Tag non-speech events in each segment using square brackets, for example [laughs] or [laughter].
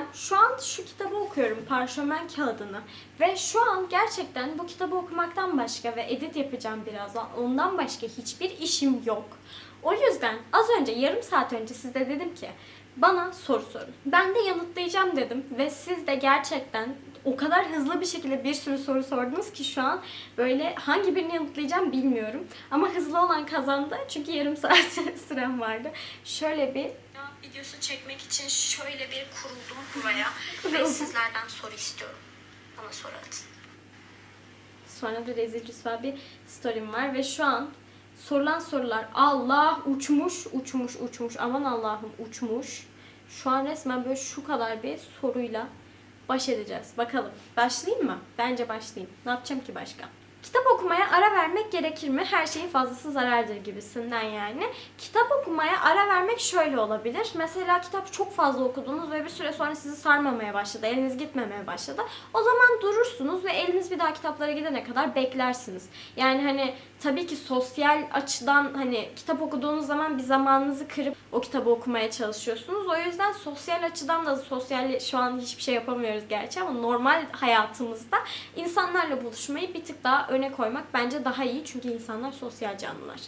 Sinem şu an şu kitabı okuyorum parşömen kağıdını ve şu an gerçekten bu kitabı okumaktan başka ve edit yapacağım birazdan ondan başka hiçbir işim yok. O yüzden az önce yarım saat önce size dedim ki bana soru sorun. Ben de yanıtlayacağım dedim ve siz de gerçekten o kadar hızlı bir şekilde bir sürü soru sordunuz ki şu an böyle hangi birini yanıtlayacağım bilmiyorum. Ama hızlı olan kazandı çünkü yarım saat [laughs] sürem vardı. Şöyle bir videosu çekmek için şöyle bir kuruldum buraya [laughs] ve sizlerden soru istiyorum. Bana soru atın. Sonra da rezil rüsva bir story'm var ve şu an sorulan sorular Allah uçmuş uçmuş uçmuş aman Allah'ım uçmuş. Şu an resmen böyle şu kadar bir soruyla baş edeceğiz. Bakalım. Başlayayım mı? Bence başlayayım. Ne yapacağım ki başka? Kitap okumaya ara vermek gerekir mi? Her şeyin fazlası zarardır gibisinden yani. Kitap okumaya ara vermek şöyle olabilir. Mesela kitap çok fazla okudunuz ve bir süre sonra sizi sarmamaya başladı. Eliniz gitmemeye başladı. O zaman durursunuz ve eliniz bir daha kitaplara gidene kadar beklersiniz. Yani hani tabii ki sosyal açıdan hani kitap okuduğunuz zaman bir zamanınızı kırıp o kitabı okumaya çalışıyorsunuz. O yüzden sosyal açıdan da sosyal şu an hiçbir şey yapamıyoruz gerçi ama normal hayatımızda insanlarla buluşmayı bir tık daha öne koymak bence daha iyi. Çünkü insanlar sosyal canlılar.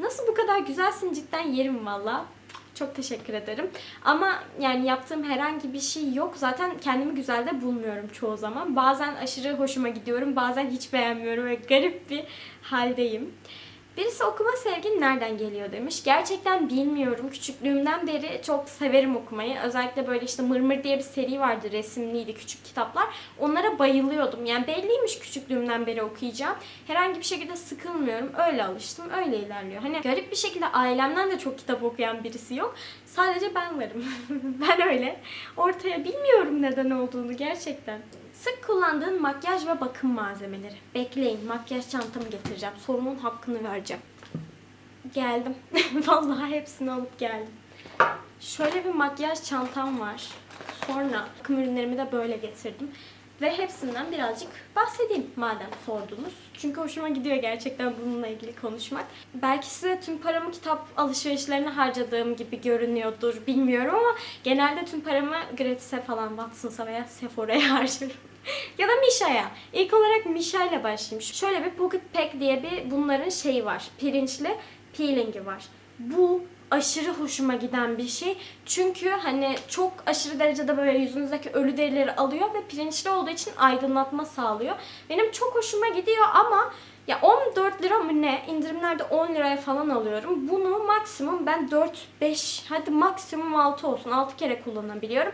Nasıl bu kadar güzelsin cidden yerim valla. Çok teşekkür ederim. Ama yani yaptığım herhangi bir şey yok. Zaten kendimi güzel de bulmuyorum çoğu zaman. Bazen aşırı hoşuma gidiyorum, bazen hiç beğenmiyorum ve garip bir haldeyim. Birisi okuma sevgin nereden geliyor demiş. Gerçekten bilmiyorum. Küçüklüğümden beri çok severim okumayı. Özellikle böyle işte Mırmır diye bir seri vardı resimliydi küçük kitaplar. Onlara bayılıyordum. Yani belliymiş küçüklüğümden beri okuyacağım. Herhangi bir şekilde sıkılmıyorum. Öyle alıştım. Öyle ilerliyor. Hani garip bir şekilde ailemden de çok kitap okuyan birisi yok. Sadece ben varım. [laughs] ben öyle. Ortaya bilmiyorum neden olduğunu gerçekten. Sık kullandığın makyaj ve bakım malzemeleri. Bekleyin, makyaj çantamı getireceğim. Sorumun hakkını vereceğim. Geldim. [laughs] Vallahi hepsini alıp geldim. Şöyle bir makyaj çantam var. Sonra bakım ürünlerimi de böyle getirdim. Ve hepsinden birazcık bahsedeyim madem sordunuz. Çünkü hoşuma gidiyor gerçekten bununla ilgili konuşmak. Belki size tüm paramı kitap alışverişlerine harcadığım gibi görünüyordur bilmiyorum ama genelde tüm paramı gratis'e falan Watson's'a veya Sephora'ya [laughs] harcarım. ya da Misha'ya. İlk olarak Misha ile başlayayım. Şöyle bir Pocket Pack diye bir bunların şeyi var. Pirinçli peelingi var. Bu aşırı hoşuma giden bir şey. Çünkü hani çok aşırı derecede böyle yüzünüzdeki ölü derileri alıyor ve pirinçli olduğu için aydınlatma sağlıyor. Benim çok hoşuma gidiyor ama ya 14 lira mı ne? İndirimlerde 10 liraya falan alıyorum. Bunu maksimum ben 4-5 hadi maksimum 6 olsun. 6 kere kullanabiliyorum.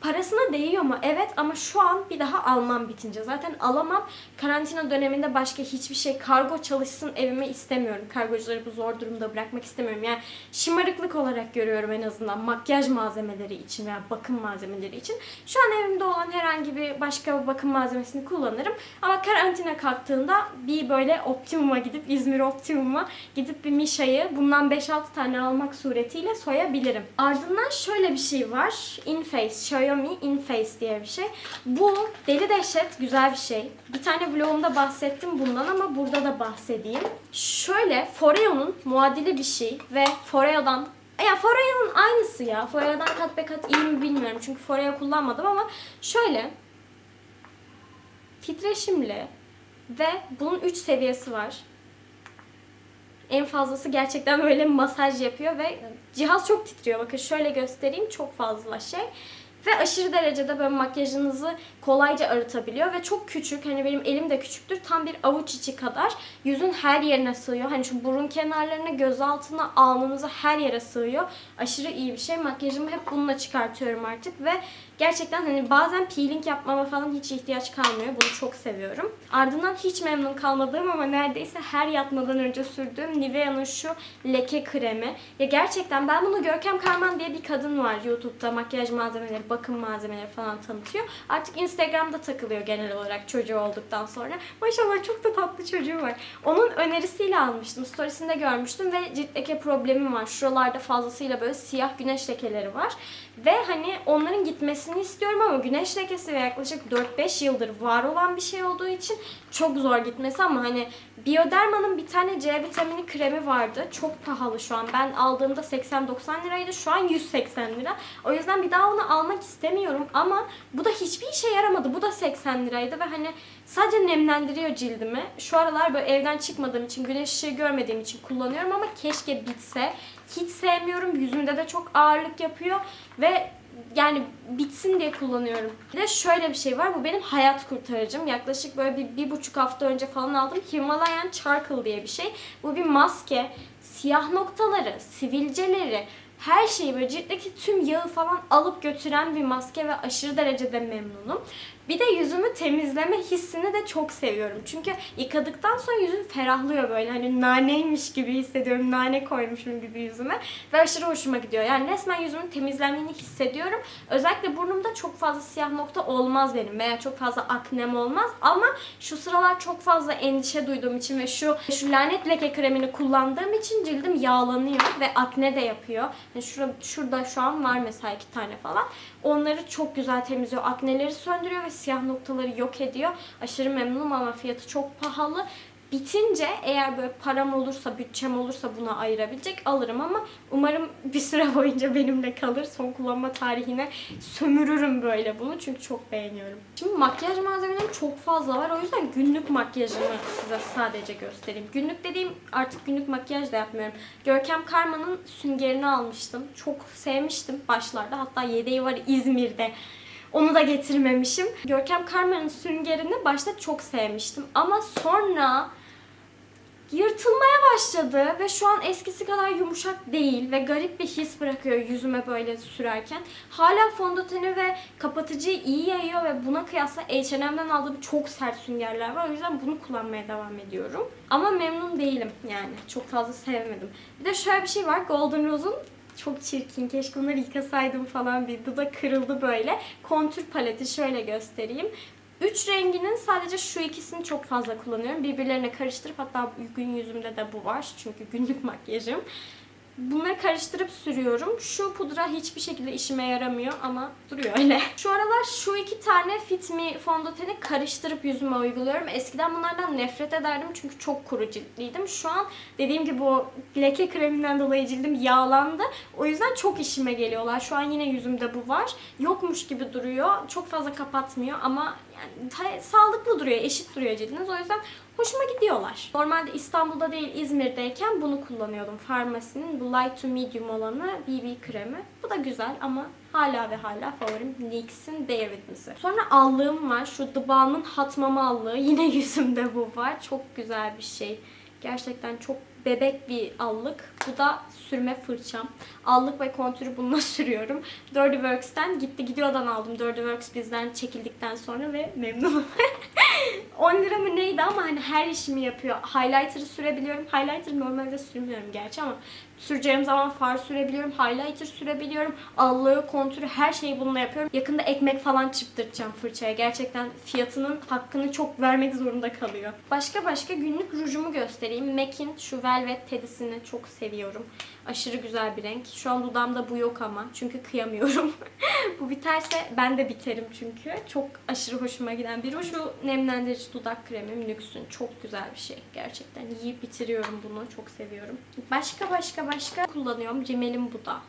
Parasına değiyor mu? Evet ama şu an bir daha almam bitince. Zaten alamam. Karantina döneminde başka hiçbir şey kargo çalışsın evime istemiyorum. Kargocuları bu zor durumda bırakmak istemiyorum. Yani şımarıklık olarak görüyorum en azından makyaj malzemeleri için veya bakım malzemeleri için. Şu an evimde olan herhangi bir başka bir bakım malzemesini kullanırım. Ama karantina kalktığında bir böyle Optimum'a gidip İzmir Optimum'a gidip bir Misha'yı bundan 5-6 tane almak suretiyle soyabilirim. Ardından şöyle bir şey var. Inface, Xiaomi Inface diye bir şey. Bu deli dehşet güzel bir şey. Bir tane vlogumda bahsettim bundan ama burada da bahsedeyim. Şöyle Foreo'nun muadili bir şey ve Foreo'dan ya Foreo'nun aynısı ya. Foreo'dan kat be kat iyi mi bilmiyorum. Çünkü Foreo kullanmadım ama şöyle titreşimli ve bunun 3 seviyesi var. En fazlası gerçekten böyle masaj yapıyor ve cihaz çok titriyor. Bakın şöyle göstereyim çok fazla şey. Ve aşırı derecede böyle makyajınızı kolayca arıtabiliyor ve çok küçük. Hani benim elim de küçüktür. Tam bir avuç içi kadar. Yüzün her yerine sığıyor. Hani şu burun kenarlarına, göz altına, alnınıza her yere sığıyor. Aşırı iyi bir şey. Makyajımı hep bununla çıkartıyorum artık ve gerçekten hani bazen peeling yapmama falan hiç ihtiyaç kalmıyor. Bunu çok seviyorum. Ardından hiç memnun kalmadığım ama neredeyse her yatmadan önce sürdüğüm Nivea'nın şu leke kremi. Ya gerçekten ben bunu Görkem Karman diye bir kadın var YouTube'da makyaj malzemeleri, bakım malzemeleri falan tanıtıyor. Artık Instagram'da takılıyor genel olarak çocuğu olduktan sonra. Maşallah çok da tatlı çocuğu var. Onun önerisiyle almıştım. Storiesinde görmüştüm ve cilt leke problemim var. Şuralarda fazlasıyla böyle siyah güneş lekeleri var. Ve hani onların gitmesini istiyorum ama güneş lekesi ve yaklaşık 4-5 yıldır var olan bir şey olduğu için çok zor gitmesi ama hani Bioderma'nın bir tane C vitamini kremi vardı. Çok pahalı şu an. Ben aldığımda 80-90 liraydı. Şu an 180 lira. O yüzden bir daha onu almak istemiyorum ama bu da hiçbir işe yaramadı. Bu da 80 liraydı ve hani sadece nemlendiriyor cildimi. Şu aralar böyle evden çıkmadığım için, güneş ışığı görmediğim için kullanıyorum ama keşke bitse. Hiç sevmiyorum. Yüzümde de çok ağırlık yapıyor ve yani bitsin diye kullanıyorum. Bir de şöyle bir şey var. Bu benim hayat kurtarıcım. Yaklaşık böyle bir, bir buçuk hafta önce falan aldım. Himalayan Charcoal diye bir şey. Bu bir maske. Siyah noktaları, sivilceleri, her şeyi böyle ciltteki tüm yağı falan alıp götüren bir maske ve aşırı derecede memnunum. Bir de yüzümü temizleme hissini de çok seviyorum. Çünkü yıkadıktan sonra yüzüm ferahlıyor böyle. Hani naneymiş gibi hissediyorum. Nane koymuşum gibi yüzüme. Ve aşırı hoşuma gidiyor. Yani resmen yüzümün temizlendiğini hissediyorum. Özellikle burnumda çok fazla siyah nokta olmaz benim. Veya çok fazla aknem olmaz. Ama şu sıralar çok fazla endişe duyduğum için ve şu şu lanet leke kremini kullandığım için cildim yağlanıyor ve akne de yapıyor. Yani şurada, şurada şu an var mesela iki tane falan. Onları çok güzel temizliyor. Akneleri söndürüyor ve siyah noktaları yok ediyor. Aşırı memnunum ama fiyatı çok pahalı. Bitince eğer böyle param olursa, bütçem olursa buna ayırabilecek alırım ama umarım bir süre [laughs] boyunca benimle kalır. Son kullanma tarihine sömürürüm böyle bunu çünkü çok beğeniyorum. Şimdi makyaj malzemelerim çok fazla var. O yüzden günlük makyajımı size sadece göstereyim. Günlük dediğim artık günlük makyaj da yapmıyorum. Görkem Karma'nın süngerini almıştım. Çok sevmiştim başlarda. Hatta yedeği var İzmir'de. Onu da getirmemişim. Görkem Karma'nın süngerini başta çok sevmiştim. Ama sonra yırtılmaya başladı ve şu an eskisi kadar yumuşak değil ve garip bir his bırakıyor yüzüme böyle sürerken. Hala fondöteni ve kapatıcıyı iyi yayıyor ve buna kıyasla H&M'den aldığım çok sert süngerler var. O yüzden bunu kullanmaya devam ediyorum. Ama memnun değilim yani. Çok fazla sevmedim. Bir de şöyle bir şey var. Golden Rose'un çok çirkin. Keşke onları yıkasaydım falan bir dudak kırıldı böyle. Kontür paleti şöyle göstereyim. Üç renginin sadece şu ikisini çok fazla kullanıyorum. Birbirlerine karıştırıp hatta gün yüzümde de bu var. Çünkü günlük makyajım. Bunları karıştırıp sürüyorum. Şu pudra hiçbir şekilde işime yaramıyor ama duruyor öyle. [laughs] Şu aralar şu iki tane Fit Me fondöteni karıştırıp yüzüme uyguluyorum. Eskiden bunlardan nefret ederdim çünkü çok kuru ciltliydim. Şu an dediğim gibi o leke kreminden dolayı cildim yağlandı. O yüzden çok işime geliyorlar. Şu an yine yüzümde bu var. Yokmuş gibi duruyor. Çok fazla kapatmıyor ama yani sağlıklı duruyor, eşit duruyor cildiniz. O yüzden hoşuma gidiyorlar. Normalde İstanbul'da değil İzmir'deyken bunu kullanıyordum. Farmasinin bu light to medium olanı BB kremi. Bu da güzel ama hala ve hala favorim NYX'in Dare With Me'si. Sonra allığım var. Şu The Balm'ın Hot Mama allığı. Yine [laughs] yüzümde bu var. Çok güzel bir şey. Gerçekten çok bebek bir allık. Bu da sürme fırçam. Allık ve kontürü bununla [laughs] sürüyorum. Dirty Works'ten gitti gidiyordan aldım. Dirty Works bizden çekildikten sonra ve memnunum. [laughs] 10 lira mı neydi ama hani her işimi yapıyor. Highlighter'ı sürebiliyorum. Highlighter normalde sürmüyorum gerçi ama süreceğim zaman far sürebiliyorum. Highlighter sürebiliyorum. Allığı, kontürü her şeyi bununla yapıyorum. Yakında ekmek falan çıptıracağım fırçaya. Gerçekten fiyatının hakkını çok vermek zorunda kalıyor. Başka başka günlük rujumu göstereyim. MAC'in şu Velvet Teddy'sini çok seviyorum. Aşırı güzel bir renk. Şu an dudağımda bu yok ama. Çünkü kıyamıyorum. [laughs] bu biterse ben de biterim çünkü. Çok aşırı hoşuma giden bir ruj. Şu nemlendirici dudak kremim Nux'un. Çok güzel bir şey. Gerçekten yiyip bitiriyorum bunu. Çok seviyorum. Başka başka başka kullanıyorum. Rimelim bu da.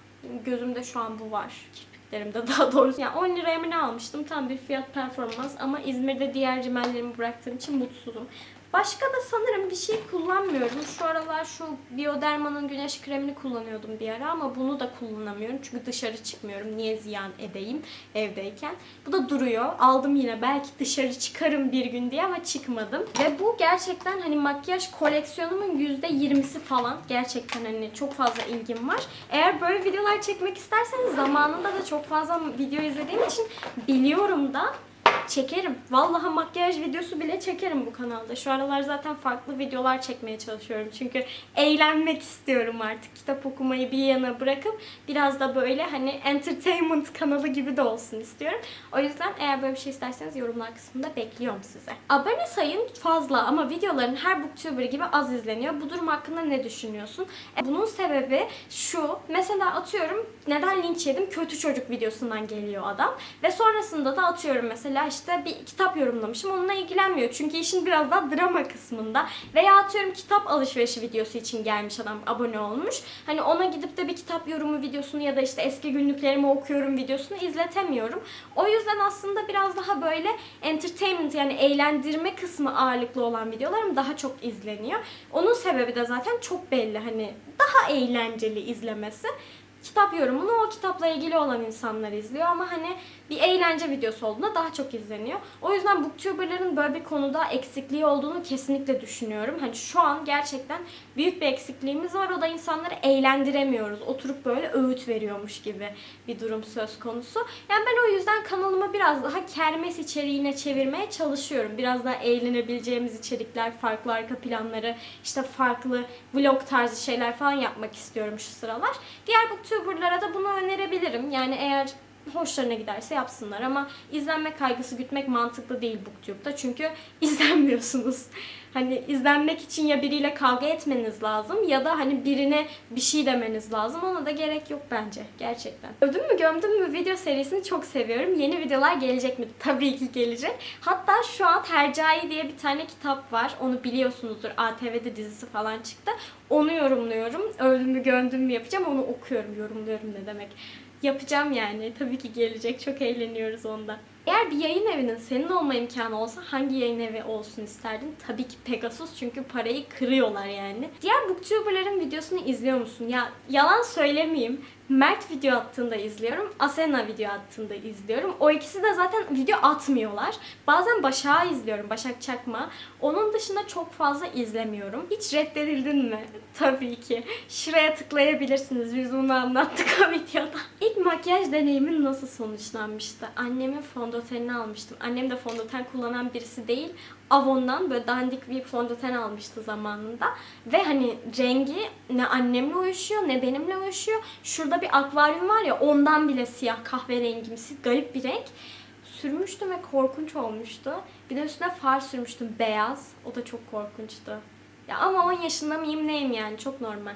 Gözümde şu an bu var. Kirpiklerimde daha doğrusu. Yani 10 liraya mı ne almıştım? Tam bir fiyat performans ama İzmir'de diğer rimellerimi bıraktığım için mutsuzum. Başka da sanırım bir şey kullanmıyorum. Şu aralar şu Bioderma'nın güneş kremini kullanıyordum bir ara ama bunu da kullanamıyorum. Çünkü dışarı çıkmıyorum. Niye ziyan edeyim evdeyken. Bu da duruyor. Aldım yine belki dışarı çıkarım bir gün diye ama çıkmadım. Ve bu gerçekten hani makyaj koleksiyonumun %20'si falan. Gerçekten hani çok fazla ilgim var. Eğer böyle videolar çekmek isterseniz zamanında da çok fazla video izlediğim için biliyorum da Çekerim. Vallahi makyaj videosu bile çekerim bu kanalda. Şu aralar zaten farklı videolar çekmeye çalışıyorum. Çünkü eğlenmek istiyorum artık. Kitap okumayı bir yana bırakıp biraz da böyle hani entertainment kanalı gibi de olsun istiyorum. O yüzden eğer böyle bir şey isterseniz yorumlar kısmında bekliyorum size. Abone sayın fazla ama videoların her booktuber gibi az izleniyor. Bu durum hakkında ne düşünüyorsun? E, Bunun sebebi şu. Mesela atıyorum neden linç yedim? Kötü çocuk videosundan geliyor adam. Ve sonrasında da atıyorum mesela işte bir kitap yorumlamışım. Onunla ilgilenmiyor. Çünkü işin biraz daha drama kısmında. Veya atıyorum kitap alışverişi videosu için gelmiş adam abone olmuş. Hani ona gidip de bir kitap yorumu videosunu ya da işte eski günlüklerimi okuyorum videosunu izletemiyorum. O yüzden aslında biraz daha böyle entertainment yani eğlendirme kısmı ağırlıklı olan videolarım daha çok izleniyor. Onun sebebi de zaten çok belli hani daha eğlenceli izlemesi. Kitap yorumunu o kitapla ilgili olan insanlar izliyor ama hani bir eğlence videosu olduğunda daha çok izleniyor. O yüzden booktuberların böyle bir konuda eksikliği olduğunu kesinlikle düşünüyorum. Hani şu an gerçekten büyük bir eksikliğimiz var. O da insanları eğlendiremiyoruz. Oturup böyle öğüt veriyormuş gibi bir durum söz konusu. Yani ben o yüzden kanalımı biraz daha kermes içeriğine çevirmeye çalışıyorum. Biraz daha eğlenebileceğimiz içerikler, farklı arka planları, işte farklı vlog tarzı şeyler falan yapmak istiyorum şu sıralar. Diğer booktuberlara da bunu önerebilirim. Yani eğer hoşlarına giderse yapsınlar ama izlenme kaygısı gütmek mantıklı değil BookTube'da çünkü [laughs] izlenmiyorsunuz. Hani izlenmek için ya biriyle kavga etmeniz lazım ya da hani birine bir şey demeniz lazım. Ona da gerek yok bence gerçekten. Övdüm mü gömdüm mü video serisini çok seviyorum. Yeni videolar gelecek mi? [laughs] Tabii ki gelecek. Hatta şu an Hercai diye bir tane kitap var. Onu biliyorsunuzdur. ATV'de dizisi falan çıktı. Onu yorumluyorum. Övdüm mü gömdüm mü yapacağım. Onu okuyorum, yorumluyorum ne demek. Yapacağım yani. Tabii ki gelecek. Çok eğleniyoruz onda. Eğer bir yayın evinin senin olma imkanı olsa hangi yayın evi olsun isterdin? Tabii ki Pegasus çünkü parayı kırıyorlar yani. Diğer booktuberların videosunu izliyor musun? Ya yalan söylemeyeyim. Mert video attığında izliyorum. Asena video attığında izliyorum. O ikisi de zaten video atmıyorlar. Bazen Başak'ı izliyorum. Başak Çakma. Onun dışında çok fazla izlemiyorum. Hiç reddedildin mi? Tabii ki. Şuraya tıklayabilirsiniz. Biz bunu anlattık o videoda. İlk makyaj deneyimin nasıl sonuçlanmıştı? Annemin fondötenini almıştım. Annem de fondöten kullanan birisi değil. Avon'dan böyle dandik bir fondöten almıştı zamanında. Ve hani rengi ne annemle uyuşuyor ne benimle uyuşuyor. Şurada bir akvaryum var ya ondan bile siyah kahverengimsi garip bir renk. Sürmüştüm ve korkunç olmuştu. Bir de üstüne far sürmüştüm beyaz. O da çok korkunçtu. Ya ama 10 yaşında mıyım neyim yani çok normal.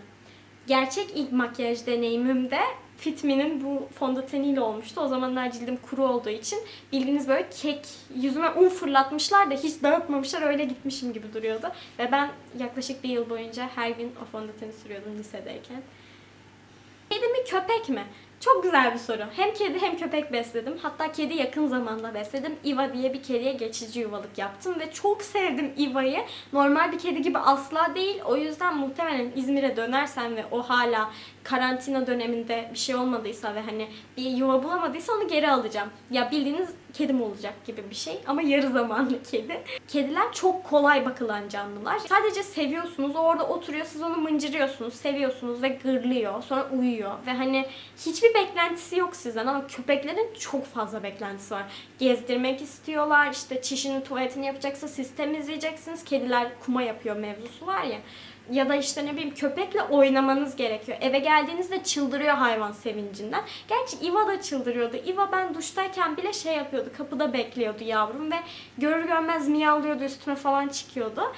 Gerçek ilk makyaj deneyimim de Fit Me'nin bu fondöteniyle olmuştu. O zamanlar cildim kuru olduğu için bildiğiniz böyle kek yüzüme un fırlatmışlar da hiç dağıtmamışlar öyle gitmişim gibi duruyordu. Ve ben yaklaşık bir yıl boyunca her gün o fondöteni sürüyordum lisedeyken. Kedi mi köpek mi? Çok güzel bir soru. Hem kedi hem köpek besledim. Hatta kedi yakın zamanda besledim. Iva diye bir kediye geçici yuvalık yaptım ve çok sevdim Iva'yı. Normal bir kedi gibi asla değil. O yüzden muhtemelen İzmir'e dönersem ve o hala karantina döneminde bir şey olmadıysa ve hani bir yuva bulamadıysa onu geri alacağım. Ya bildiğiniz kedim olacak gibi bir şey ama yarı zamanlı kedi. Kediler çok kolay bakılan canlılar. Sadece seviyorsunuz, o orada oturuyor, siz onu mıncırıyorsunuz, seviyorsunuz ve gırlıyor, sonra uyuyor ve hani hiçbir beklentisi yok sizden ama köpeklerin çok fazla beklentisi var. Gezdirmek istiyorlar, işte çişini, tuvaletini yapacaksa siz temizleyeceksiniz. Kediler kuma yapıyor mevzusu var ya ya da işte ne bileyim köpekle oynamanız gerekiyor. Eve geldiğinizde çıldırıyor hayvan sevincinden. Gerçi Iva da çıldırıyordu. Iva ben duştayken bile şey yapıyordu. Kapıda bekliyordu yavrum ve görür görmez miyavlıyordu üstüme falan çıkıyordu.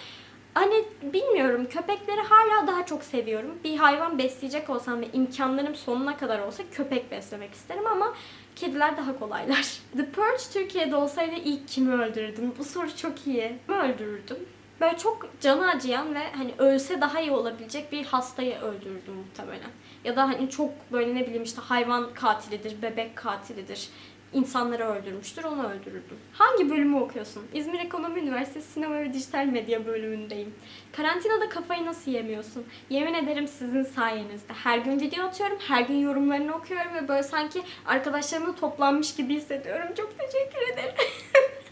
Hani bilmiyorum köpekleri hala daha çok seviyorum. Bir hayvan besleyecek olsam ve imkanlarım sonuna kadar olsa köpek beslemek isterim ama kediler daha kolaylar. [laughs] The Purge Türkiye'de olsaydı ilk kimi öldürürdüm? Bu soru çok iyi. Kimi öldürürdüm? Böyle çok canı acıyan ve hani ölse daha iyi olabilecek bir hastayı öldürürdüm muhtemelen. Ya da hani çok böyle ne bileyim işte hayvan katilidir, bebek katilidir. insanları öldürmüştür, onu öldürürdüm. Hangi bölümü okuyorsun? İzmir Ekonomi Üniversitesi Sinema ve Dijital Medya bölümündeyim. Karantinada kafayı nasıl yemiyorsun? Yemin ederim sizin sayenizde. Her gün video atıyorum, her gün yorumlarını okuyorum ve böyle sanki arkadaşlarımla toplanmış gibi hissediyorum. Çok teşekkür ederim. [laughs]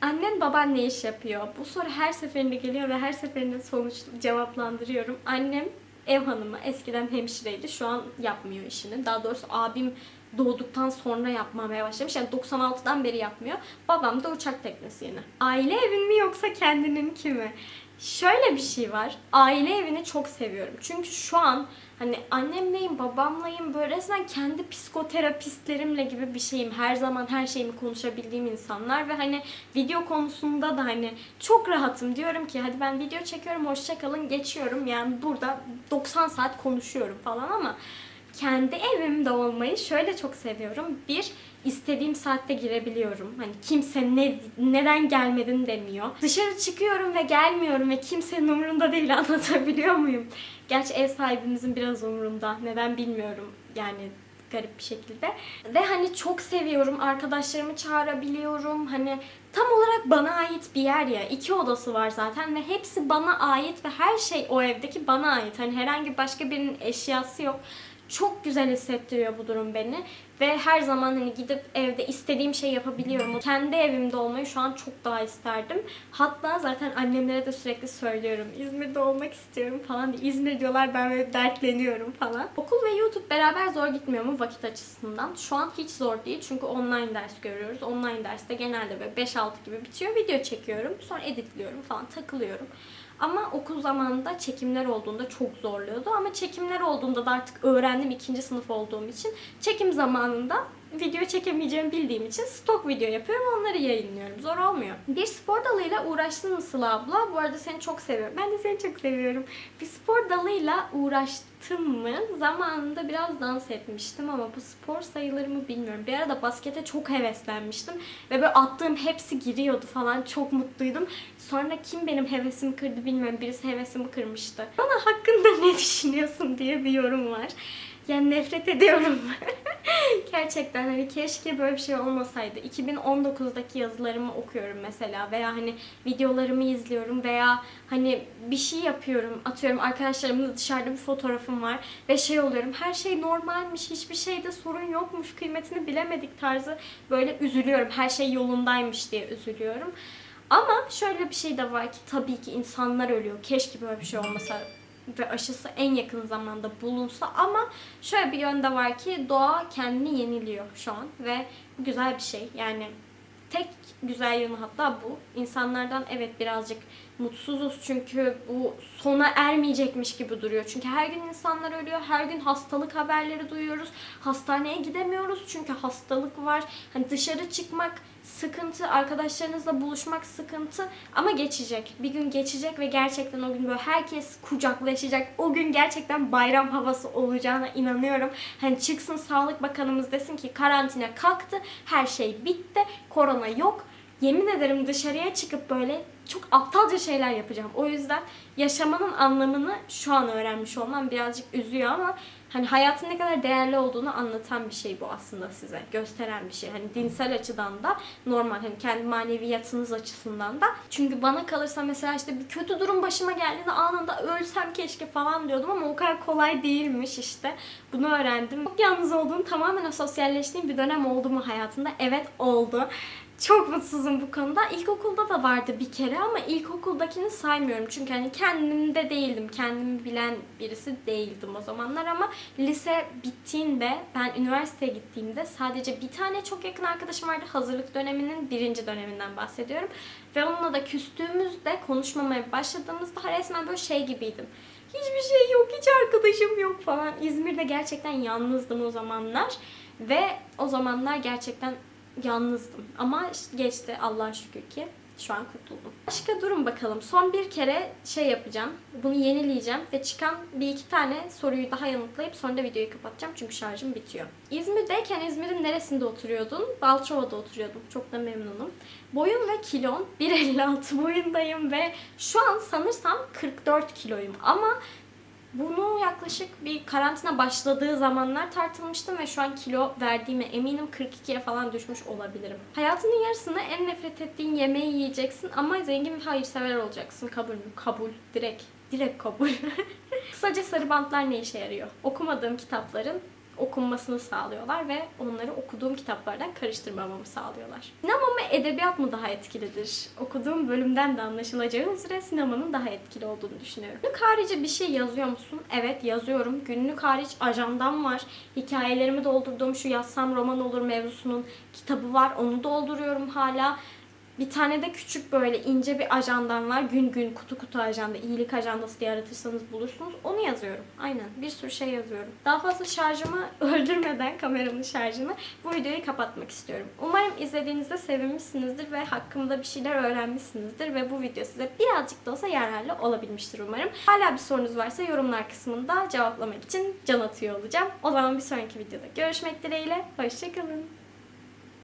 Annen baban ne iş yapıyor? Bu soru her seferinde geliyor ve her seferinde sonuç cevaplandırıyorum. Annem ev hanımı eskiden hemşireydi. Şu an yapmıyor işini. Daha doğrusu abim doğduktan sonra yapmamaya başlamış. Yani 96'dan beri yapmıyor. Babam da uçak teknisyeni. Aile evin mi yoksa kendinin mi? Şöyle bir şey var. Aile evini çok seviyorum. Çünkü şu an hani annemleyim, babamlayım böyle resmen kendi psikoterapistlerimle gibi bir şeyim. Her zaman her şeyimi konuşabildiğim insanlar ve hani video konusunda da hani çok rahatım. Diyorum ki hadi ben video çekiyorum, hoşça kalın, geçiyorum. Yani burada 90 saat konuşuyorum falan ama kendi evimde olmayı şöyle çok seviyorum. Bir, istediğim saatte girebiliyorum. Hani kimse ne neden gelmedin demiyor. Dışarı çıkıyorum ve gelmiyorum ve kimsenin umurunda değil [laughs] anlatabiliyor muyum? Gerçi ev sahibimizin biraz umurunda. Neden bilmiyorum. Yani garip bir şekilde. Ve hani çok seviyorum. Arkadaşlarımı çağırabiliyorum. Hani tam olarak bana ait bir yer ya. İki odası var zaten ve hepsi bana ait ve her şey o evdeki bana ait. Hani herhangi başka birinin eşyası yok. Çok güzel hissettiriyor bu durum beni. Ve her zaman hani gidip evde istediğim şey yapabiliyorum. Kendi evimde olmayı şu an çok daha isterdim. Hatta zaten annemlere de sürekli söylüyorum. İzmir'de olmak istiyorum falan. İzmir diyorlar ben böyle dertleniyorum falan. Okul ve YouTube beraber zor gitmiyor mu vakit açısından? Şu an hiç zor değil çünkü online ders görüyoruz. Online derste genelde böyle 5-6 gibi bitiyor. Video çekiyorum. Sonra editliyorum falan takılıyorum. Ama okul zamanında çekimler olduğunda çok zorluyordu. Ama çekimler olduğunda da artık öğrendim ikinci sınıf olduğum için. Çekim zamanında video çekemeyeceğimi bildiğim için stok video yapıyorum onları yayınlıyorum. Zor olmuyor. Bir spor dalıyla uğraştın mı Sıla abla? Bu arada seni çok seviyorum. Ben de seni çok seviyorum. Bir spor dalıyla uğraştım mı? Zamanında biraz dans etmiştim ama bu spor sayılır mı bilmiyorum. Bir arada baskete çok heveslenmiştim. Ve böyle attığım hepsi giriyordu falan. Çok mutluydum. Sonra kim benim hevesimi kırdı bilmiyorum. Birisi hevesimi kırmıştı. Bana hakkında ne düşünüyorsun diye bir yorum var. Yani nefret ediyorum. [laughs] Gerçekten hani keşke böyle bir şey olmasaydı. 2019'daki yazılarımı okuyorum mesela veya hani videolarımı izliyorum veya hani bir şey yapıyorum. Atıyorum arkadaşlarımla dışarıda bir fotoğrafım var ve şey oluyorum. Her şey normalmiş, hiçbir şeyde sorun yokmuş, kıymetini bilemedik tarzı böyle üzülüyorum. Her şey yolundaymış diye üzülüyorum. Ama şöyle bir şey de var ki tabii ki insanlar ölüyor. Keşke böyle bir şey olmasa ve aşısı en yakın zamanda bulunsa ama şöyle bir yönde var ki doğa kendini yeniliyor şu an ve bu güzel bir şey. Yani tek güzel yanı hatta bu. İnsanlardan evet birazcık mutsuzuz çünkü bu sona ermeyecekmiş gibi duruyor. Çünkü her gün insanlar ölüyor. Her gün hastalık haberleri duyuyoruz. Hastaneye gidemiyoruz çünkü hastalık var. Hani dışarı çıkmak sıkıntı, arkadaşlarınızla buluşmak sıkıntı ama geçecek. Bir gün geçecek ve gerçekten o gün böyle herkes kucaklaşacak. O gün gerçekten bayram havası olacağına inanıyorum. Hani çıksın Sağlık Bakanımız desin ki karantina kalktı, her şey bitti, korona yok. Yemin ederim dışarıya çıkıp böyle çok aptalca şeyler yapacağım. O yüzden yaşamanın anlamını şu an öğrenmiş olmam birazcık üzüyor ama hani hayatın ne kadar değerli olduğunu anlatan bir şey bu aslında size. Gösteren bir şey. Hani dinsel açıdan da normal hani kendi maneviyatınız açısından da. Çünkü bana kalırsa mesela işte bir kötü durum başıma geldiğinde anında ölsem keşke falan diyordum ama o kadar kolay değilmiş işte. Bunu öğrendim. Çok yalnız olduğum tamamen sosyalleştiğim bir dönem oldu mu hayatında? Evet oldu. Çok mutsuzum bu konuda. İlkokulda da vardı bir kere ama ilkokuldakini saymıyorum. Çünkü hani kendimde değildim. Kendimi bilen birisi değildim o zamanlar ama lise bittiğinde ben üniversiteye gittiğimde sadece bir tane çok yakın arkadaşım vardı. Hazırlık döneminin birinci döneminden bahsediyorum. Ve onunla da küstüğümüzde konuşmamaya başladığımızda resmen böyle şey gibiydim. Hiçbir şey yok, hiç arkadaşım yok falan. İzmir'de gerçekten yalnızdım o zamanlar. Ve o zamanlar gerçekten yalnızdım. Ama geçti Allah'a şükür ki. Şu an kurtuldum. Başka durum bakalım. Son bir kere şey yapacağım. Bunu yenileyeceğim ve çıkan bir iki tane soruyu daha yanıtlayıp sonra da videoyu kapatacağım. Çünkü şarjım bitiyor. İzmir'deyken İzmir'in neresinde oturuyordun? Balçova'da oturuyordum. Çok da memnunum. Boyum ve kilom 1.56 boyundayım ve şu an sanırsam 44 kiloyum. Ama bunu yaklaşık bir karantina başladığı zamanlar tartılmıştım ve şu an kilo verdiğime eminim 42'ye falan düşmüş olabilirim. Hayatının yarısını en nefret ettiğin yemeği yiyeceksin ama zengin ve hayırsever olacaksın. Kabul mü? Kabul. Direkt. Direkt kabul. [laughs] Kısaca sarı bantlar ne işe yarıyor? Okumadığım kitapların okunmasını sağlıyorlar ve onları okuduğum kitaplardan karıştırmamamı sağlıyorlar. Sinema mı edebiyat mı daha etkilidir? Okuduğum bölümden de anlaşılacağı üzere sinemanın daha etkili olduğunu düşünüyorum. Günlük harici bir şey yazıyor musun? Evet yazıyorum. Günlük hariç ajandam var. Hikayelerimi doldurduğum şu yazsam roman olur mevzusunun kitabı var. Onu dolduruyorum hala. Bir tane de küçük böyle ince bir ajandam var. Gün gün kutu kutu ajanda, iyilik ajandası diye aratırsanız bulursunuz. Onu yazıyorum. Aynen. Bir sürü şey yazıyorum. Daha fazla şarjımı [laughs] öldürmeden kameramın şarjını bu videoyu kapatmak istiyorum. Umarım izlediğinizde sevinmişsinizdir ve hakkımda bir şeyler öğrenmişsinizdir ve bu video size birazcık da olsa yararlı olabilmiştir umarım. Hala bir sorunuz varsa yorumlar kısmında cevaplamak için can atıyor olacağım. O zaman bir sonraki videoda görüşmek dileğiyle. Hoşçakalın.